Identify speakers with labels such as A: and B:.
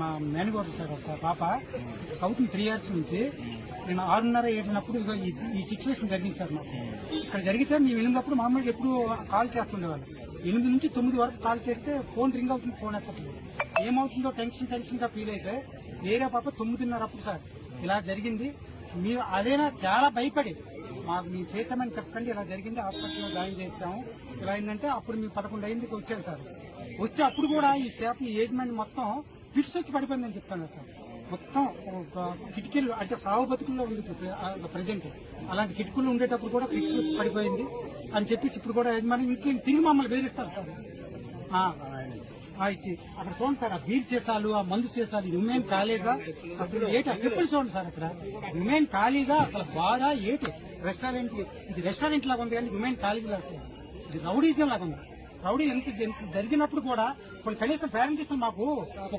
A: మా మేనగోడు సార్ ఒక పాప సౌత్ త్రీ ఇయర్స్ నుంచి నేను ఆరున్నర ఏడినప్పుడు ఈ- సిచ్యువేషన్ జరిగింది సార్ నాకు ఇక్కడ జరిగితే మేము వెళ్ళినప్పుడు మామూలుగా ఎప్పుడు కాల్ చేస్తుండేవాళ్ళు. ఎనిమిది నుంచి తొమ్మిది వరకు కాల్ చేస్తే ఫోన్ రింగ్ అవుతుంది ఫోన్ ఎత్తట్లేదు. ఏమవుతుందో టెన్షన్ టెన్షన్గా ఫీల్ అయితే వేరే పాప తొమ్మిదిన్నర అప్పుడు సార్ ఇలా జరిగింది. మీరు అదేనా చాలా భయపడి మాకు మేము చేసామని చెప్పకండి ఇలా జరిగింది హాస్పిటల్లో జాయిన్ చేసాము ఇలా అయిందంటే అప్పుడు మేము పదకొండు అయిందికి వచ్చాను సార్. వచ్చి అప్పుడు కూడా ఈ స్టాఫ్ ఈ ఏజ్మెంట్ మొత్తం ఫిట్స్ వచ్చి పడిపోయిందని చెప్పాను సార్. మొత్తం ఒక కిటికీలు అంటే సాగు బతుకుల్లో ఉంది ప్రజెంట్ అలాంటి కిటికీలు ఉండేటప్పుడు కూడా ఫిట్స్ వచ్చి పడిపోయింది. అని చెప్పేసి ఇప్పుడు కూడా యజమాని ఇంకేం తిరిగి మమ్మల్ని బెదిరిస్తారు సార్. ఇచ్చి అక్కడ చూడండి సార్ ఆ బీర్ చేసాలు ఆ మందు చేసాలు ఇది ఉమెన్ కాలేజా అసలు ఏటి? ట్రిపుల్ చూడండి సార్ అక్కడ. ఉమెన్ కాలేజా అసలు బాగా ఏటి? రెస్టారెంట్ ఇది రెస్టారెంట్ లాగా ఉంది కానీ ఉమెన్ కాలేజ్ లాగా సార్. ఇది రౌడీజం లాగా ఉంది. రౌడీ ఎంత జరిగినప్పుడు కూడా కొన్ని కనీసం పేరెంట్స్ మాకు ఒక